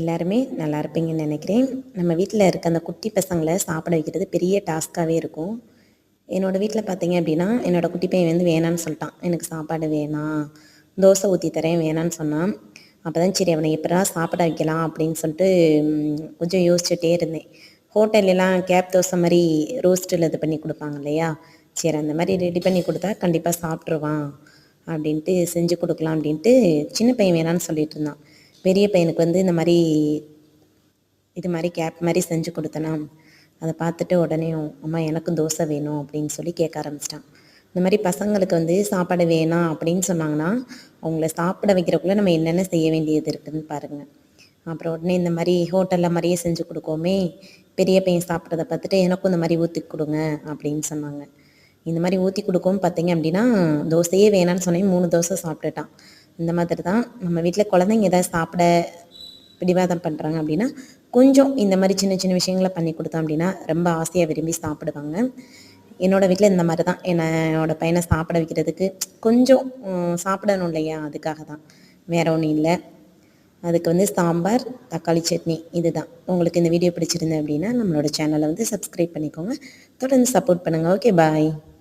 எல்லாருமே நல்லா இருப்பீங்கன்னு நினைக்கிறேன். நம்ம வீட்டில் இருக்க அந்த குட்டி பசங்களை சாப்பிட வைக்கிறது பெரிய டாஸ்க்காகவே இருக்கும். என்னோடய வீட்டில் பார்த்தீங்க அப்படின்னா என்னோடய குட்டி பையன் வந்து வேணான்னு சொல்லிட்டான். எனக்கு சாப்பாடு வேணாம். தோசை ஊற்றி தரேன் வேணான்னு சொன்னான். அப்போ தான் சரி அவனை எப்படா சாப்பிட வைக்கலாம் அப்படின்னு சொல்லிட்டு கொஞ்சம் யோசிச்சுட்டே இருந்தேன். ஹோட்டல்லாம் கேப் தோசை மாதிரி ரோஸ்ட்டில் இது பண்ணி கொடுப்பாங்க இல்லையா? சரி அந்த மாதிரி ரெடி பண்ணி கொடுத்தா கண்டிப்பாக சாப்பிட்ருவான் அப்படின்ட்டு செஞ்சு கொடுக்கலாம் அப்படின்ட்டு சின்ன பையன் வேணான்னு சொல்லிட்டு இருந்தான். பெரிய பையனுக்கு வந்து இந்த மாதிரி இது மாதிரி கேப் மாதிரி செஞ்சு கொடுத்தனா அதை பார்த்துட்டு உடனே அம்மா எனக்கும் தோசை வேணும் அப்படின்னு சொல்லி கேட்க ஆரம்பிச்சிட்டான். இந்த மாதிரி பசங்களுக்கு வந்து சாப்பாடு வேணாம் அப்படின்னு சொன்னாங்கன்னா அவங்கள சாப்பிட வைக்கிறக்குள்ள நம்ம என்னென்ன செய்ய வேண்டியது இருக்குதுன்னு பாருங்கள் அப்புறம் உடனே இந்த மாதிரி ஹோட்டலில் மாதிரியே செஞ்சு கொடுக்கோமே பெரிய பையன் சாப்பிட்றத பார்த்துட்டு எனக்கும் இந்த மாதிரி ஊற்றி கொடுங்க அப்படின்னு சொன்னாங்க. இந்த மாதிரி ஊற்றி கொடுக்கவும் பார்த்தீங்க அப்படின்னா தோசையே வேணான்னு சொன்னேன் மூணு தோசை சாப்பிட்டுட்டான். இந்த மாதிரி தான் நம்ம வீட்டில் குழந்தைங்க ஏதாவது சாப்பிட பிடிவாதம் பண்ணுறாங்க அப்படின்னா கொஞ்சம் இந்த மாதிரி சின்ன சின்ன விஷயங்களை பண்ணி கொடுத்தோம் அப்படின்னா ரொம்ப ஆசையாக விரும்பி சாப்பிடுவாங்க. என்னோடய வீட்டில் இந்த மாதிரி தான். என்னோட பையனை சாப்பிட வைக்கிறதுக்கு கொஞ்சம் சாப்பிடணும் இல்லையா? அதுக்காக தான். வேற ஒன்றும் இல்லை. அதுக்கு வந்து சாம்பார் தக்காளி சட்னி இதுதான் உங்களுக்கு இந்த வீடியோ பிடிச்சிருந்தேன் அப்படின்னா நம்மளோட சேனலை வந்து சப்ஸ்கிரைப் பண்ணிக்கோங்க. தொடர்ந்து சப்போர்ட் பண்ணுங்கள் ஓகே பாய்